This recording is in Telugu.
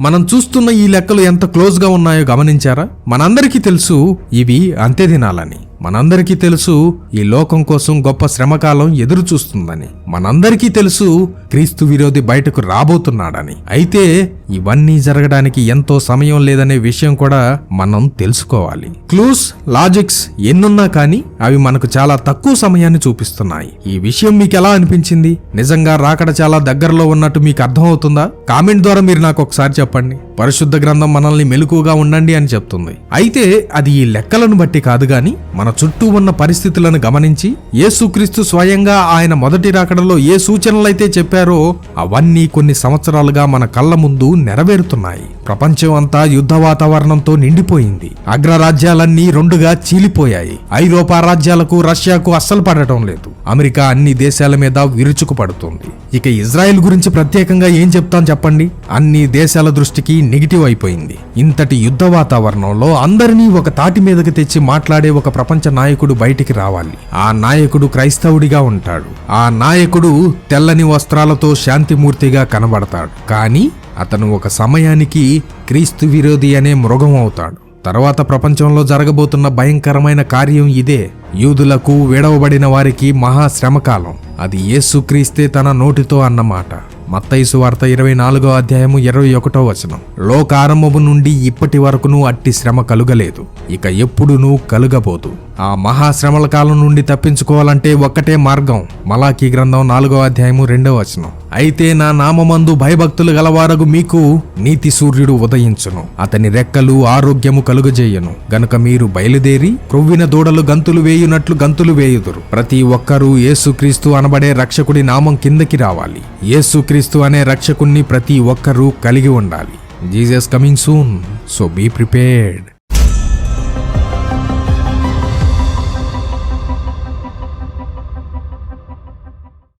మనం చూస్తున్న ఈ లెక్కలు ఎంత క్లోజ్గా ఉన్నాయో గమనించారా? మనందరికీ తెలుసు ఇవి అంత్యదినాలని. మనందరికీ తెలుసు ఈ లోకం కోసం గొప్ప శ్రమకాలం ఎదురు చూస్తుందని మనందరికీ తెలుసు క్రీస్తు విరోధి బయటకు రాబోతున్నాడని. అయితే ఇవన్నీ జరగడానికి ఎంతో సమయం లేదనే విషయం కూడా మనం తెలుసుకోవాలి. క్లూస్ లాజిక్స్ ఎన్నున్నా కానీ అవి మనకు చాలా తక్కువ సమయాన్ని చూపిస్తున్నాయి. ఈ విషయం మీకు ఎలా అనిపించింది? నిజంగా రాకడ చాలా దగ్గరలో ఉన్నట్టు మీకు అర్థమవుతుందా? కామెంట్ ద్వారా మీరు నాకు ఒకసారి చెప్పండి. పరిశుద్ధ గ్రంథం మనల్ని మెలకుగా ఉండండి అని చెప్తుంది. అయితే అది ఈ లెక్కలను బట్టి కాదు గాని మన చుట్టూ ఉన్న పరిస్థితులను గమనించి యేసుక్రీస్తు స్వయంగా ఆయన మొదటి రాకడలో ఏ సూచనలైతే చెప్పారో అవన్నీ కొన్ని సంవత్సరాలుగా మన కళ్ళ ముందు నెరవేరుతున్నాయి. ప్రపంచం అంతా యుద్ధ వాతావరణంతో నిండిపోయింది. అగ్రరాజ్యాలన్నీ రెండుగా చీలిపోయాయి. ఐరోపా రాజ్యాలకు రష్యాకు అస్సలు పడటం లేదు. అమెరికా అన్ని దేశాల మీద విరుచుకు పడుతుంది ఇక ఇజ్రాయెల్ గురించి ప్రత్యేకంగా ఏం చెప్తాం చెప్పండి? అన్ని దేశాల దృష్టికి నెగిటివ్ అయిపోయింది. ఇంతటి యుద్ధ వాతావరణంలో అందరినీ ఒక తాటి మీదకి తెచ్చి మాట్లాడే ఒక ప్రపంచ నాయకుడు బయటికి రావాలి. ఆ నాయకుడు క్రైస్తవుడిగా ఉంటాడు. ఆ నాయకుడు తెల్లని వస్త్రాలతో శాంతిమూర్తిగా కనబడతాడు. కానీ అతను ఒక సమయానికి క్రీస్తు విరోధి అనే మృగం అవుతాడు. తర్వాత ప్రపంచంలో జరగబోతున్న భయంకరమైన కార్యం ఇదే. యూదులకు విడవబడిన వారికి మహాశ్రమకాలం అది యేసుక్రీస్తే తన నోటితో అన్నమాట. మత్తైసు వార్త ఇరవై నాలుగో అధ్యాయము ఇరవై ఒకటో వచనం. లోకారంభము నుండి ఇప్పటి వరకును అట్టి శ్రమ కలుగలేదు. ఇక ఎప్పుడునూ కలుగబోదు. ఆ మహాశ్రమల కాలం నుండి తప్పించుకోవాలంటే ఒక్కటే మార్గం. మలాఖీ గ్రంథం నాలుగో అధ్యాయము రెండో వచనం. అయితే నా నామమందు భయభక్తులు గలవారగు మీకు నీతి సూర్యుడు ఉదయించును. అతని రెక్కలు ఆరోగ్యము కలుగజేయను. గనుక మీరు బయలుదేరి క్రొవ్విన దూడలు గంతులు వేయునట్లు గంతులు వేయుదురు. ప్రతి ఒక్కరూ యేసుక్రీస్తు అనబడే రక్షకుడి నామం కిందకి రావాలి. యేసుక్రీస్తు అనే రక్షకుణ్ణి ప్రతి ఒక్కరూ కలిగి ఉండాలి. Jesus coming soon so be prepared.